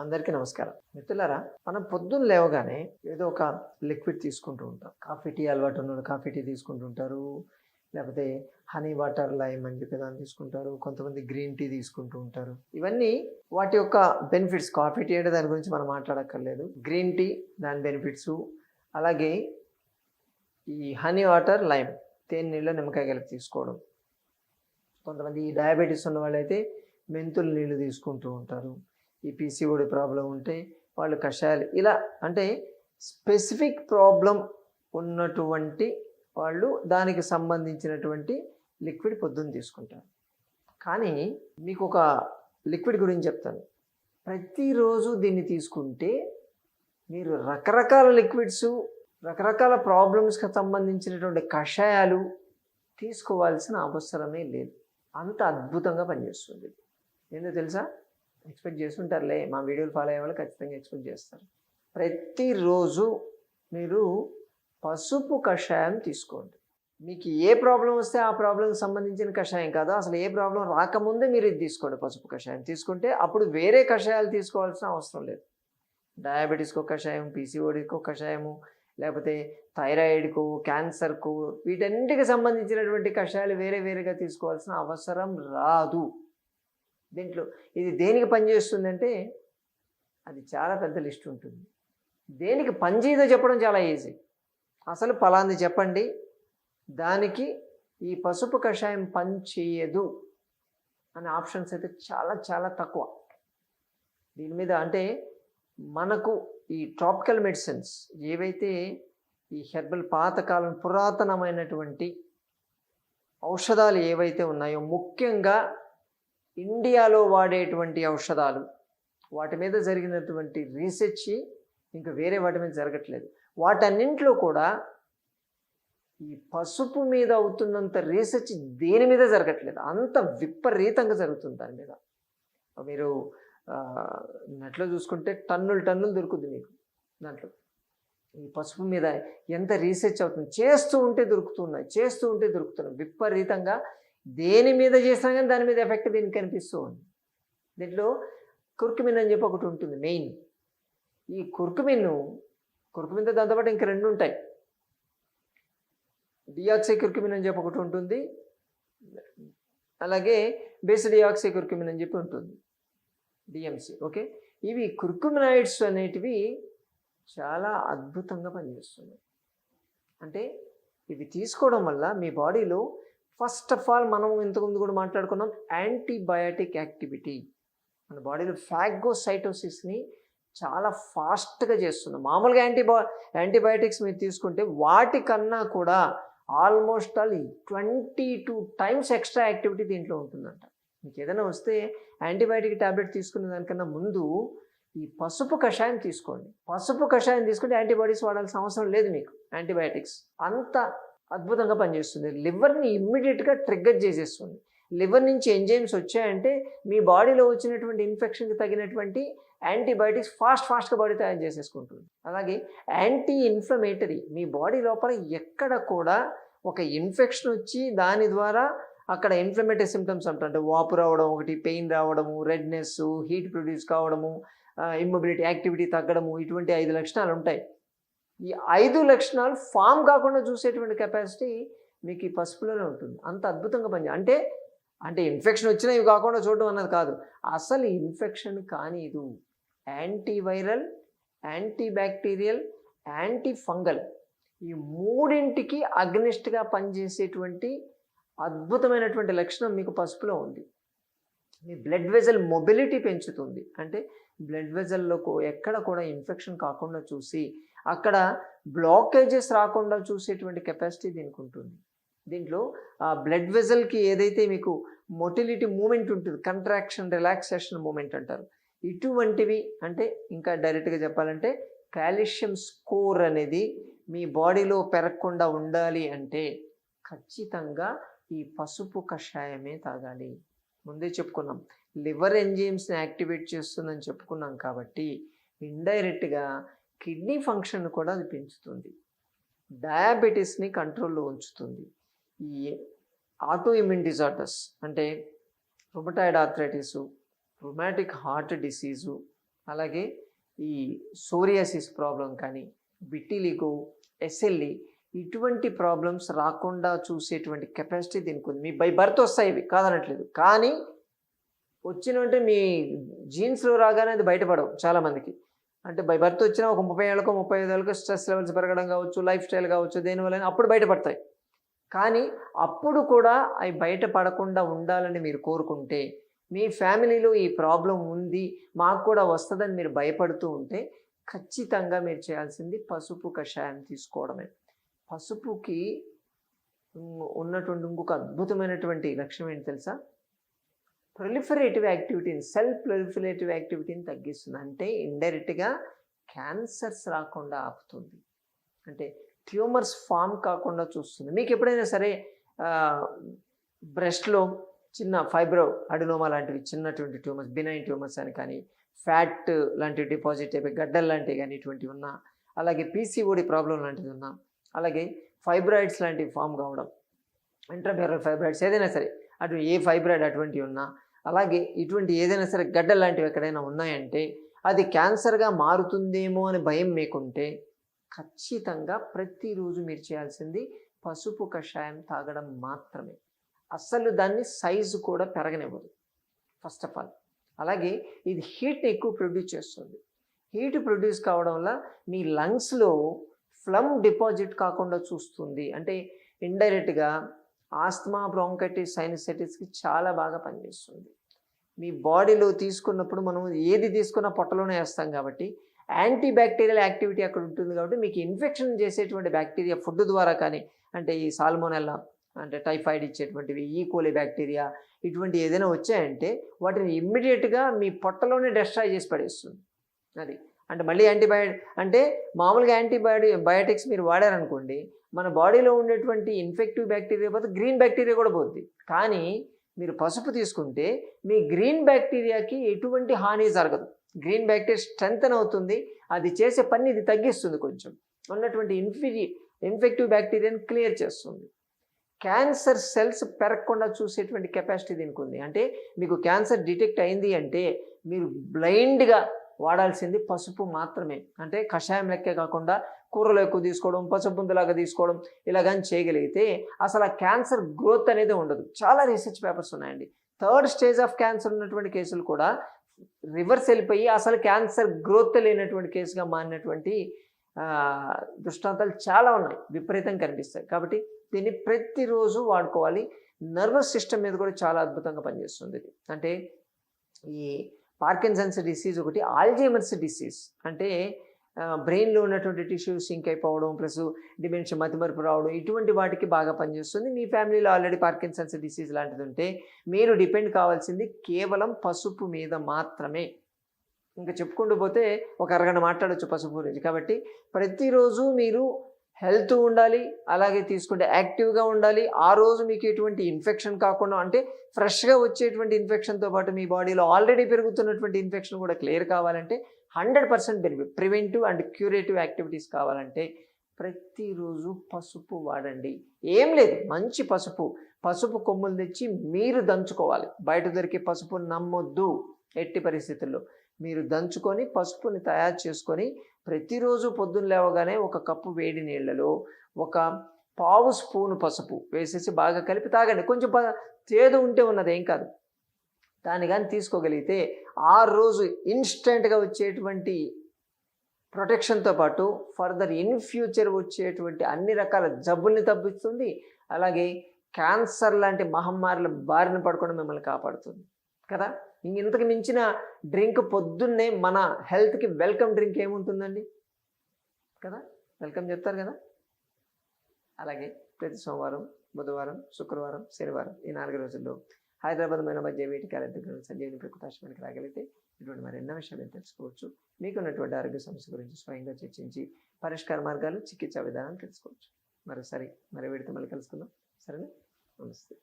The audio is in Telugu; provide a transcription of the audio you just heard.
అందరికీ నమస్కారం. మిత్రులారా మనం పొద్దున్న లేవగానే ఏదో ఒక లిక్విడ్ తీసుకుంటూ ఉంటాం. కాఫీ టీ అలవాటు ఉన్న కాఫీ టీ తీసుకుంటుంటారు లేకపోతే హనీ వాటర్ లైమ్ అని చెప్పి దాన్ని తీసుకుంటారు. కొంతమంది గ్రీన్ టీ తీసుకుంటూ ఉంటారు. ఇవన్నీ వాటి యొక్క బెనిఫిట్స్ కాఫీ టీ అంటే దాని గురించి మనం మాట్లాడక్కర్లేదు. గ్రీన్ టీ దాని బెనిఫిట్స్. అలాగే ఈ హనీ వాటర్ లైమ్ తేనె నీళ్ళు నిమ్మకాయ కలిపి తీసుకోవడం. కొంతమంది ఈ డయాబెటీస్ ఉన్న వాళ్ళైతే మెంతులు నీళ్ళు తీసుకుంటూ ఉంటారు. ఈ పీసీఓడి ప్రాబ్లం ఉంటే వాళ్ళు కషాయాలు ఇలా అంటే స్పెసిఫిక్ ప్రాబ్లం ఉన్నటువంటి వాళ్ళు దానికి సంబంధించినటువంటి లిక్విడ్ పొద్దున్న తీసుకుంటారు. కానీ మీకు ఒక లిక్విడ్ గురించి చెప్తాను. ప్రతిరోజు దీన్ని తీసుకుంటే మీరు రకరకాల లిక్విడ్స్ రకరకాల ప్రాబ్లమ్స్కి సంబంధించినటువంటి కషాయాలు తీసుకోవాల్సిన అవసరమే లేదు. అంత అద్భుతంగా పనిచేస్తుంది. ఏందో తెలుసా? ఎక్స్పెక్ట్ చేస్తుంటారులే మా వీడియోలు ఫాలో అయ్యే వాళ్ళు ఖచ్చితంగా ఎక్స్పెక్ట్ చేస్తారు. ప్రతిరోజు మీరు పసుపు కషాయం తీసుకోండి. మీకు ఏ ప్రాబ్లం వస్తే ఆ ప్రాబ్లంకి సంబంధించిన కషాయం కాదు అసలు ఏ ప్రాబ్లం రాకముందే మీరు ఇది తీసుకోండి పసుపు కషాయం. తీసుకుంటే అప్పుడు వేరే కషాయాలు తీసుకోవాల్సిన అవసరం లేదు. డయాబెటీస్కి కషాయం పీసీఓడికి కషాయము లేకపోతే థైరాయిడ్కు క్యాన్సర్కు వీటన్నిటికి సంబంధించినటువంటి కషాయాలు వేరే వేరేగా తీసుకోవాల్సిన అవసరం రాదు. దీంట్లో ఇది దేనికి పనిచేస్తుందంటే అది చాలా పెద్ద లిస్ట్ ఉంటుంది. దేనికి పనిచేయదో చెప్పడం చాలా ఈజీ. అసలు ఫలాంది చెప్పండి. దానికి ఈ పసుపు కషాయం పని చేయదు అనే ఆప్షన్స్ అయితే చాలా చాలా తక్కువ. దీని మీద అంటే మనకు ఈ ట్రాపికల్ మెడిసిన్స్ ఏవైతే ఈ హెర్బల్ పాతకాలం పురాతనమైనటువంటి ఔషధాలు ఏవైతే ఉన్నాయో ముఖ్యంగా ఇండియాలో వాడేటువంటి ఔషధాలు వాటి మీద జరిగినటువంటి రీసెర్చ్ ఇంకా వేరే వాటి మీద జరగట్లేదు. వాటన్నింటిలో కూడా ఈ పసుపు మీద అవుతున్నంత రీసెర్చ్ దేని మీద జరగట్లేదు. అంత విపరీతంగా జరుగుతుంది దాని మీద. మీరు నెట్లో చూసుకుంటే టన్నులు టన్నులు దొరుకుతుంది మీకు దాంట్లో ఈ పసుపు మీద ఎంత రీసెర్చ్ అవుతుంది? చేస్తూ ఉంటే దొరుకుతున్నాయి చేస్తూ ఉంటే దొరుకుతున్నాయి. విపరీతంగా దేని మీద చేసినా కానీ దాని మీద ఎఫెక్ట్ దీనికి కనిపిస్తూ ఉంది దీంట్లో కుర్కుమిన్ అని చెప్పి ఒకటి ఉంటుంది మెయిన్ ఈ కుర్కుమిన్ కుర్కుమిన్తో దాంతోపాటు ఇంక రెండు ఉంటాయి. డియాక్సై కుర్కుమిన్ అని చెప్పి ఒకటి ఉంటుంది. అలాగే బేస్ డియాక్సై కుర్కుమిన్ అని చెప్పి ఉంటుంది. డిఎంసి ఓకే ఇవి కుర్కుమినాయిడ్స్ అనేటివి చాలా అద్భుతంగా పనిచేస్తున్నాయి. అంటే ఇవి తీసుకోవడం వల్ల మీ బాడీలో ఫస్ట్ ఆఫ్ ఆల్ మనం ఇంతకుముందు కూడా మాట్లాడుకున్నాం యాంటీబయాటిక్ యాక్టివిటీ. మన బాడీలో ఫ్యాగోసైటోసిస్ని చాలా ఫాస్ట్గా చేస్తుంది. మామూలుగా యాంటీబా యాంటీబయాటిక్స్ మీరు తీసుకుంటే వాటికన్నా కూడా almost all twenty two times extra activity దీంట్లో ఉంటుందంట. మీకు ఏదైనా వస్తే యాంటీబయాటిక్ ట్యాబ్లెట్ తీసుకునే దానికన్నా ముందు ఈ పసుపు కషాయం తీసుకోండి. పసుపు కషాయం తీసుకుంటే యాంటీబాడీస్ వాడాల్సిన అవసరం లేదు మీకు యాంటీబయాటిక్స్. అంత అద్భుతంగా పనిచేస్తుంది. లివర్ని ఇమ్మీడియట్గా ట్రిగ్గర్ చేసేస్తుంది. లివర్ నుంచి ఎంజైమ్స్ వచ్చాయంటే మీ బాడీలో వచ్చినటువంటి ఇన్ఫెక్షన్కి తగినటువంటి యాంటీబయాటిక్స్ ఫాస్ట్ ఫాస్ట్గా బాడీ తయారు చేసేసుకుంటుంది. అలాగే యాంటీ ఇన్ఫ్లమేటరీ మీ బాడీ లోపల ఎక్కడ కూడా ఒక ఇన్ఫెక్షన్ వచ్చి దాని ద్వారా అక్కడ ఇన్ఫ్లమేటరీ సిమ్టమ్స్ అంటే వాపు రావడం ఒకటి పెయిన్ రావడము రెడ్నెస్ హీట్ ప్రొడ్యూస్ కావడము ఇమ్మొబిలిటీ యాక్టివిటీ తగ్గడము ఇటువంటి ఐదు లక్షణాలు ఉంటాయి. ఈ ఐదు లక్షణాలు ఫామ్ కాకుండా చూసేటువంటి కెపాసిటీ మీకు ఈ పసుపులోనే ఉంటుంది. అంత అద్భుతంగా పని అంటే అంటే ఇన్ఫెక్షన్ వచ్చినా ఇవి కాకుండా చూడడం అన్నది కాదు. అసలు ఇన్ఫెక్షన్ కానిదు యాంటీవైరల్ యాంటీబ్యాక్టీరియల్ యాంటీ ఫంగల్ ఈ మూడింటికి అగ్నిస్ట్గా పనిచేసేటువంటి అద్భుతమైనటువంటి లక్షణం మీకు పసుపులో ఉంది. మీ బ్లడ్ వెజల్ మొబిలిటీ పెంచుతుంది. అంటే బ్లడ్ వెజల్లో ఎక్కడ కూడా ఇన్ఫెక్షన్ కాకుండా చూసి అక్కడ బ్లాకేజెస్ రాకుండా చూసేటువంటి కెపాసిటీ దీనికి ఉంటుంది. దీంట్లో ఆ బ్లడ్ వెజల్కి ఏదైతే మీకు మొటిలిటీ మూమెంట్ ఉంటుంది కంట్రాక్షన్ రిలాక్సేషన్ మూమెంట్ అంటారు ఇటువంటివి అంటే ఇంకా డైరెక్ట్గా చెప్పాలంటే కాల్షియం స్కోర్ అనేది మీ బాడీలో పెరగకుండా ఉండాలి అంటే ఖచ్చితంగా ఈ పసుపు కషాయమే తాగాలి. ముందే చెప్పుకున్నాం లివర్ ఎంజైమ్స్ని యాక్టివేట్ చేస్తుందని చెప్పుకున్నాం కాబట్టి ఇండైరెక్ట్గా కిడ్నీ ఫంక్షన్ కూడా అది పెంచుతుంది. డయాబెటీస్ని కంట్రోల్లో ఉంచుతుంది. ఈ ఆటో ఇమ్యూన్ డిజార్డర్స్ అంటే rheumatoid arthritis rheumatic heart disease అలాగే ఈ సోరియాసిస్ ప్రాబ్లం కానీ బిట్టిలిగో ఎస్ఎల్ఈ ఇటువంటి ప్రాబ్లమ్స్ రాకుండా చూసేటువంటి కెపాసిటీ దీనికి ఉంది. మీ బై బర్త్ వస్తాయి ఇవి కాదనట్లేదు. కానీ వచ్చినంటే మీ జీన్స్లో రాగానే అది బయటపడవు చాలామందికి. అంటే బై బర్త్ వచ్చిన ఒక ముప్పై ఏళ్ళకో ముప్పై ఐదు ఏళ్ళకో స్ట్రెస్ లెవెల్స్ పెరగడం కావచ్చు లైఫ్ స్టైల్ కావచ్చు దేనివల్ల అప్పుడు బయటపడతాయి. కానీ అప్పుడు కూడా అవి బయటపడకుండా ఉండాలని మీరు కోరుకుంటే మీ ఫ్యామిలీలో ఈ ప్రాబ్లం ఉంది మాకు కూడా వస్తుందని మీరు భయపడుతూ ఉంటే ఖచ్చితంగా మీరు చేయాల్సింది పసుపు కషాయం తీసుకోవడమే. పసుపుకి ఉన్నటువంటి ఇంకొక అద్భుతమైనటువంటి లక్ష్యం ఏంటి తెలుసా? ప్రొలిఫరేటివ్ యాక్టివిటీని సెల్ఫ్ ప్రొలిఫరేటివ్ యాక్టివిటీని తగ్గిస్తుంది. అంటే ఇండైరెక్ట్గా క్యాన్సర్స్ రాకుండా ఆపుతుంది. అంటే ట్యూమర్స్ ఫామ్ కాకుండా చూస్తుంది. మీకు ఎప్పుడైనా సరే బ్రెస్ట్లో చిన్న ఫైబ్రో అడినోమా లాంటివి చిన్నటువంటి ట్యూమర్స్ బినైన్ ట్యూమర్స్ అని కానీ ఫ్యాట్ లాంటి డిపాజిట్ అయిపోయి గడ్డలు లాంటివి కానీ ఇటువంటివి ఉన్నా అలాగే పీసీఓడి ప్రాబ్లం లాంటిది ఉన్నా అలాగే ఫైబ్రాయిడ్స్ లాంటివి ఫామ్ కావడం ఇంట్రాబెరల్ ఫైబ్రాయిడ్స్ ఏదైనా సరే అటు ఏ ఫైబ్రాయిడ్ అటువంటివి ఉన్నా అలాగే ఇటువంటి ఏదైనా సరే గడ్డ లాంటివి ఎక్కడైనా ఉన్నాయంటే అది క్యాన్సర్గా మారుతుందేమో అని భయం మీకుంటే ఖచ్చితంగా ప్రతిరోజు మీరు చేయాల్సింది పసుపు కషాయం తాగడం మాత్రమే. అస్సలు దాన్ని సైజు కూడా పెరగనివ్వదు. ఫస్ట్ ఆఫ్ ఆల్ అలాగే ఇది హీట్ని ఎక్కువ ప్రొడ్యూస్ చేస్తుంది. హీట్ ప్రొడ్యూస్ కావడం వల్ల మీ లంగ్స్లో ఫ్లమ్ డిపాజిట్ కాకుండా చూస్తుంది. అంటే ఇండైరెక్ట్గా ఆస్తమా బ్రాంకైటిస్ సైనసైటిస్కి చాలా బాగా పనిచేస్తుంది. మీ బాడీలో తీసుకున్నప్పుడు మనం ఏది తీసుకున్నా పొట్టలోనే వేస్తాం కాబట్టి యాంటీ బ్యాక్టీరియల్ యాక్టివిటీ అక్కడ ఉంటుంది కాబట్టి మీకు ఇన్ఫెక్షన్ చేసేటువంటి బ్యాక్టీరియా ఫుడ్ ద్వారా కానీ అంటే ఈ సాల్మోనెల్లా అంటే టైఫాయిడ్ ఇచ్చేటువంటివి ఈ బ్యాక్టీరియా ఇటువంటి ఏదైనా వచ్చాయంటే వాటిని ఇమ్మీడియట్గా మీ పొట్టలోనే డెస్ట్రాయ్ చేసి పడేస్తుంది. అది అంటే మళ్ళీ యాంటీబయాటిక్ అంటే మామూలుగా యాంటీబయాటి బయోటిక్స్ మీరు వాడారనుకోండి మన బాడీలో ఉండేటువంటి ఇన్ఫెక్టివ్ బ్యాక్టీరియా పోతే గ్రీన్ బ్యాక్టీరియా కూడా పోద్ది. కానీ మీరు పసుపు తీసుకుంటే మీ గ్రీన్ బ్యాక్టీరియాకి ఎటువంటి హాని జరగదు. గ్రీన్ బ్యాక్టీరియా స్ట్రెంగ్తన్ అవుతుంది అది చేసే పని ఇది తగ్గిస్తుంది కొంచెం. ఉన్నటువంటి ఇన్ఫి ఇన్ఫెక్టివ్ బ్యాక్టీరియాని క్లియర్ చేస్తుంది. క్యాన్సర్ సెల్స్ పెరగకుండా చూసేటువంటి కెపాసిటీ దీనికి ఉంది. అంటే మీకు క్యాన్సర్ డిటెక్ట్ అయింది అంటే మీరు బ్లైండ్గా వాడాల్సింది పసుపు మాత్రమే. అంటే కషాయం లెక్కే కాకుండా కూరలు ఎక్కువ తీసుకోవడం పసుపుందులాగా తీసుకోవడం ఇలాగని చేయగలిగితే అసలు ఆ క్యాన్సర్ గ్రోత్ అనేది ఉండదు. చాలా రీసెర్చ్ పేపర్స్ ఉన్నాయండి. థర్డ్ స్టేజ్ ఆఫ్ క్యాన్సర్ ఉన్నటువంటి కేసులు కూడా రివర్స్ వెళ్ళిపోయి అసలు క్యాన్సర్ గ్రోత్ లేనటువంటి కేసుగా మారినటువంటి దృష్టాంతాలు చాలా ఉన్నాయి. విపరీతంగా కనిపిస్తాయి. కాబట్టి దీన్ని ప్రతిరోజు వాడుకోవాలి. నర్వస్ సిస్టమ్ మీద కూడా చాలా అద్భుతంగా పనిచేస్తుంది. ఇది అంటే ఈ పార్కిన్సన్స్ డిసీజ్ ఒకటి ఆల్జీమర్స్ డిసీజ్. అంటే బ్రెయిన్లో ఉన్నటువంటి టిష్యూస్ సింక్ అయిపోవడం ప్లస్ డిమెన్షియా మతిమరుపు రావడం ఇటువంటి వాటికి బాగా పనిచేస్తుంది. మీ ఫ్యామిలీలో ఆల్రెడీ పార్కిన్సన్స్ డిసీజ్ లాంటిది ఉంటే మీరు డిపెండ్ కావాల్సింది కేవలం పసుపు మీద మాత్రమే. ఇంకా చెప్పుకుంటూ పోతే ఒక అరగంట మాట్లాడొచ్చు పసుపు గురించి. కాబట్టి ప్రతిరోజు మీరు హెల్త్ ఉండాలి అలాగే తీసుకుంటే యాక్టివ్గా ఉండాలి. ఆ రోజు మీకు ఎటువంటి ఇన్ఫెక్షన్ కాకుండా అంటే ఫ్రెష్గా వచ్చేటువంటి ఇన్ఫెక్షన్తో పాటు మీ బాడీలో ఆల్రెడీ పెరుగుతున్నటువంటి ఇన్ఫెక్షన్ కూడా క్లియర్ కావాలంటే hundred percent benefit preventive and curative activities కావాలంటే ప్రతిరోజు పసుపు వాడండి. ఏం లేదు మంచి పసుపు. పసుపు కొమ్ములు తెచ్చి మీరు దంచుకోవాలి. బయట దొరికే పసుపు నమ్మొద్దు ఎట్టి పరిస్థితుల్లో. మీరు దంచుకొని పసుపుని తయారు చేసుకొని ప్రతిరోజు పొద్దున్న లేవగానే ఒక కప్పు వేడి నీళ్ళలో ఒక పావు స్పూను పసుపు వేసేసి బాగా కలిపి తాగండి. కొంచెం తేదు ఉంటే ఉన్నది ఏం కాదు. దాన్ని కానీ తీసుకోగలిగితే ఆ రోజు ఇన్స్టెంట్గా వచ్చేటువంటి ప్రొటెక్షన్తో పాటు ఫర్దర్ ఇన్ ఫ్యూచర్ వచ్చేటువంటి అన్ని రకాల జబ్బుల్ని తప్పిస్తుంది. అలాగే క్యాన్సర్ లాంటి మహమ్మారుల బారిన పడకుండా మిమ్మల్ని కాపాడుతుంది. కదా? ఇంతకు మించిన డ్రింక్ పొద్దున్నే మన హెల్త్కి వెల్కమ్ డ్రింక్ ఏముంటుందండి? కదా? వెల్కమ్ చెప్తారు కదా? అలాగే ప్రతి సోమవారం బుధవారం శుక్రవారం శనివారం ఈ నాలుగు రోజుల్లో హైదరాబాద్ మైన జేవీటి కాలేజ్ దగ్గర సంజీవిని ప్రకృతాశ్రమానికి రాగలిగితే ఇటువంటి మరి ఎన్నో విషయాలు తెలుసుకోవచ్చు. మీకున్నటువంటి ఆరోగ్య సమస్య గురించి స్వయంగా చర్చించి పరిష్కార మార్గాలు చికిత్సా విధానాలు తెలుసుకోవచ్చు. మరోసారి మరి వీడితో మళ్ళీ కలుసుకుందాం. సరేనా? నమస్తే.